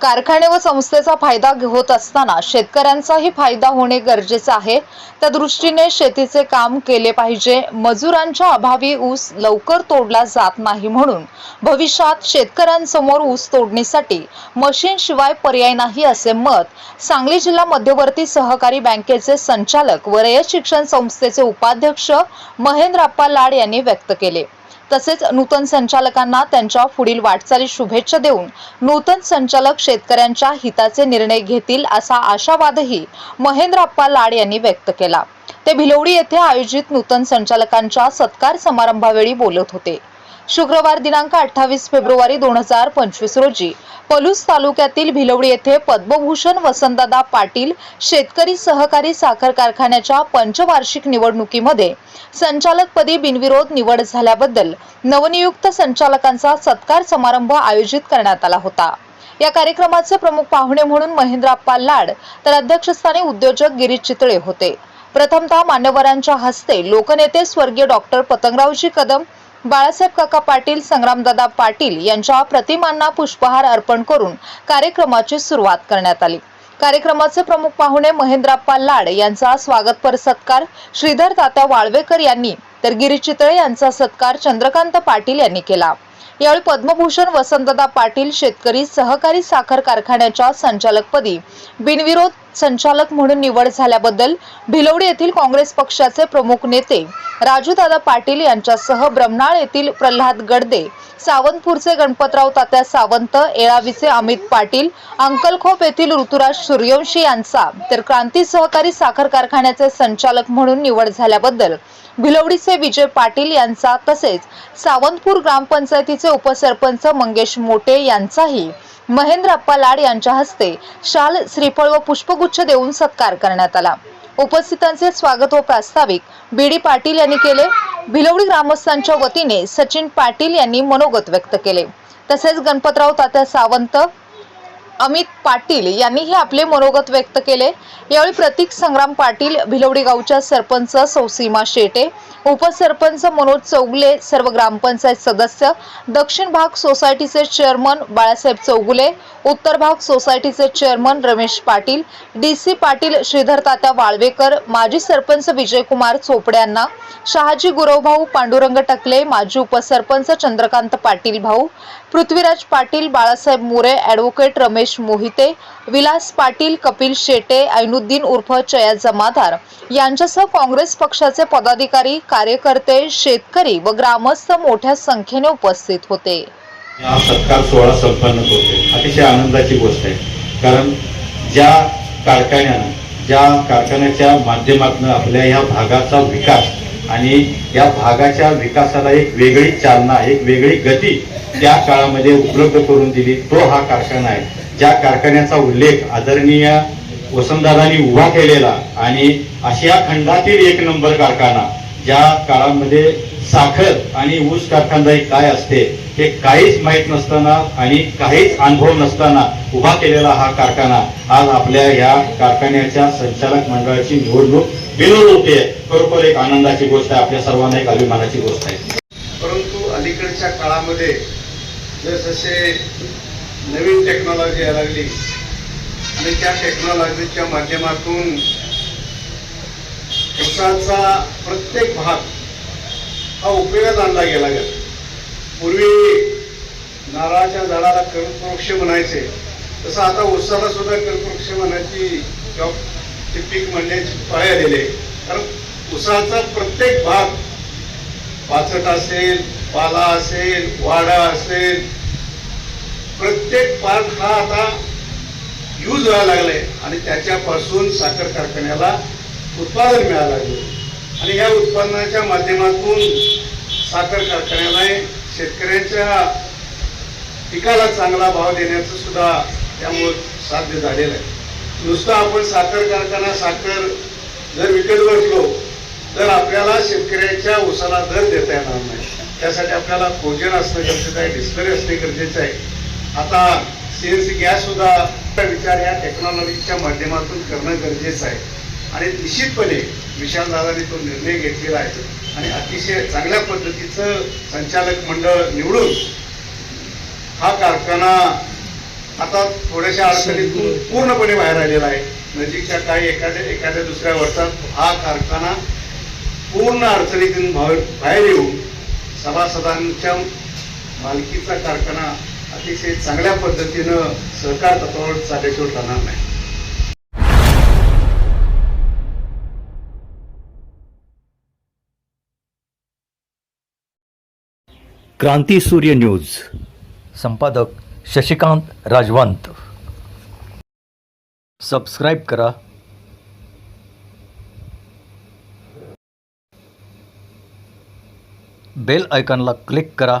कारखाने व संस्थेचा फायदा होत असताना शेतकऱ्यांचाही फायदा होणे गरजेचे आहे. त्या दृष्टीने शेतीचे काम केले पाहिजे. मजुरांच्या अभावी ऊस लवकर तोडला जात नाही म्हणून भविष्यात शेतकऱ्यांसमोर ऊस तोडणीसाठी मशीन शिवाय पर्याय नाही असे मत सांगली जिल्हा मध्यवर्ती सहकारी बँकेचे संचालक व रयत शिक्षण संस्थेचे उपाध्यक्ष महेंद्रप्पा लाड यांनी व्यक्त केले. तसेच नूतन संचालकांना त्यांच्या पुढील वाटचाली शुभेच्छा देऊन नूतन संचालक शेतकऱ्यांच्या हिताचे निर्णय घेतील असा आशावादही महेंद्र अप्पा लाड यांनी व्यक्त केला. ते भिलवडी येथे आयोजित नूतन संचालकांच्या सत्कार समारंभावेळी बोलत होते. शुक्रवार दिनांक अठ्ठावीस फेब्रुवारी दोन हजार पंचवीस रोजी पलूस तालुक्यातील भिलवडी येथे पद्मभूषण वसंतदादा पाटील शेतकरी सहकारी साखर कारखान्याच्या पंचवार्षिक निवडणुकीमध्ये संचालकपदी बिनविरोध निवड झाल्याबद्दल नवनियुक्त संचालकांचा सत्कार समारंभ आयोजित करण्यात आला होता. या कार्यक्रमाचे प्रमुख पाहुणे म्हणून महेंद्रप्पा लाड तर अध्यक्षस्थानी उद्योजक गिरीश चितळे होते. प्रथमतः मान्यवरांच्या हस्ते लोकनेते स्वर्गीय डॉक्टर पतंगरावजी कदम बाळासाहेब काका पाटील संग्रामदादा पाटील यांच्या प्रतिमांना पुष्पहार अर्पण करून कार्यक्रमाची सुरुवात करण्यात आली. कार्यक्रमाचे प्रमुख पाहुणे महेंद्राप्पा लाड यांचा स्वागतपर सत्कार श्रीधर तात्या वाळवेकर यांनी तर गिरीश चितळे यांचा सत्कार चंद्रकांत पाटील यांनी केला. यावेळी पद्मभूषण वसंतदा पाटील शेतकरी सहकारी साखर कारखान्याच्या संचालकपदी बिनविरोध संचालक म्हणून निवड झाल्याबद्दल भिलवडी येथील काँग्रेस पक्षाचे प्रमुख नेते राजूदादा पाटील यांच्यासह ब्रह्मनाळ येथील प्रल्हाद गडदे सावंतपूरचे गणपतराव तात्या सावंत एळावीचे अमित पाटील अंकलखोप येथील ऋतुराज सूर्यवंशी यांचा तर क्रांती सहकारी साखर कारखान्याचे संचालक म्हणून निवड झाल्याबद्दल भिलवडीचे विजय पाटील यांचा तसेच सावंतपूर ग्रामपंचायतीचे उपसरपंच मंगेश मोटे यांचाही महेंद्र अप्पा लाड यांच्या हस्ते शाल श्रीफळ व पुष्पगुच्छ देऊन सत्कार करण्यात आला. उपस्थितांचे स्वागत व प्रास्ताविक बी डी पाटील यांनी केले. भिलवडी ग्रामस्थांच्या वतीने सचिन पाटील यांनी मनोगत व्यक्त केले. तसेच गणपतराव तात्या सावंत अमित पाटील यांनीही आपले मनोगत व्यक्त केले. यावेळी प्रतीक संग्राम पाटील भिलवडी गावच्या सरपंच सौसीमा शेटे उपसरपंच मनोज चौगुले सर्व ग्रामपंचायत सदस्य दक्षिण भाग सोसायटीचे चेअरमन बाळासाहेब चौगुले उत्तर भाग सोसायटीचे chairman Ramesh Patil D C Patil Shridhar Tatya Walvekar माजी सरपंच विजयकुमार चोपड्यांना शहाजी गुरवभाऊ पांडुरंग टकले माजी उपसरपंच चंद्रकांत पाटील भाऊ पृथ्वीराज पाटील बाळासाहेब मोरे ॲडव्होकेट रमेश मोहिते विलास पाटील कपिल शेटे ऐनुद्दीन उर्फ चया जमादार यांच्यासह काँग्रेस पक्षाचे पदाधिकारी कार्यकर्ते शेतकरी व ग्रामस्थ मोठ्या संख्येने उपस्थित होते. हा सत्कार सोहळा संपन्न होते. अतिशय आनंदाची गोष्ट आहे. कारण ज्या कारखान्यानं ज्या कारखान्याच्या माध्यमातून आपल्या या भागाचा विकास आणि या भागाच्या विकासाला एक वेगळी चालना एक वेगळी गती त्या काळामध्ये उपलब्ध करून दिली तो हा कारखाना आहे. ज्या कारखान्याचा उल्लेख आदरणीय वसंतदादांनी उभा केलेला आणि आशिया खंडातील एक नंबर कारखाना ज्या काळामध्ये साखर आणि ऊस कारखानदारी काय असते हे काहीच माहीत नसताना आणि काहीच अनुभव नसताना उभा केलेला हा कारखाना आज आपल्या या कारखान्याच्या संचालक मंडळाची निवडणूक बिनवड होते. खरोखर एक आनंदाची गोष्ट आहे. आपल्या सर्वांना एक अभिमानाची गोष्ट आहे. परंतु अलीकडच्या काळामध्ये जसजसे नवीन टेक्नॉलॉजी यायला लागली. आणि त्या टेक्नॉलॉजीच्या माध्यमातून ऊसाचा प्रत्येक भाग हा उपयोगात आणला गेला गेला. पूर्वी नारळाच्या झाडाला कर्कवृक्ष म्हणायचे. तसं आता ऊसाला सुद्धा कर्कवृक्ष म्हणायची किंवा ते पीक म्हणण्याची पाळी आलेली आहे. कारण ऊसाचा प्रत्येक भाग पाचट असेल पाला असेल वाडा असेल प्रत्येक पार्ट हा आता यूज व्हायला लागलाय आणि त्याच्यापासून साखर कारखान्याला उत्पादन मिळायला लागले आणि या उत्पादनाच्या माध्यमातून साखर कारखान्याला शेतकऱ्यांच्या पिकाला चांगला भाव देण्याचं सुद्धा त्यामुळे साध्य झालेलं आहे. नुसतं आपण साखर कारखाना साखर जर विकत बसलो तर आपल्याला शेतकऱ्याच्या ऊसाला दर देता येणार नाही. त्यासाठी आपल्याला भोजन असणं गरजेचं आहे डिस्करी असणे गरजेचं आहे. आता सीएनसी गॅस सुद्धा विचार या टेक्नॉलॉजीच्या माध्यमातून करणं गरजेचं आहे. आणि निश्चितपणे विशालदादांनी तो निर्णय घेतलेला आहे. आणि अतिशय चांगल्या पद्धतीचं संचालक मंडळ निवडून हा कारखाना आता थोड्याशा अडचणीतून पूर्णपणे बाहेर आलेला आहे. नजीकच्या काही एखाद्या एखाद्या दुसऱ्या वर्षात हा कारखाना पूर्ण अडचणीतून बाहेर येऊन सभासदांच्या मालकीचा कारखाना अतिशय चांगल्या पद्धतीनं सहकार तत्वावर चालल्याशिवाय राहणार नाही. क्रांती सूर्य न्यूज. संपादक शशिकांत राजवंत. सबस्क्राईब करा. बेल आयकॉनला क्लिक करा.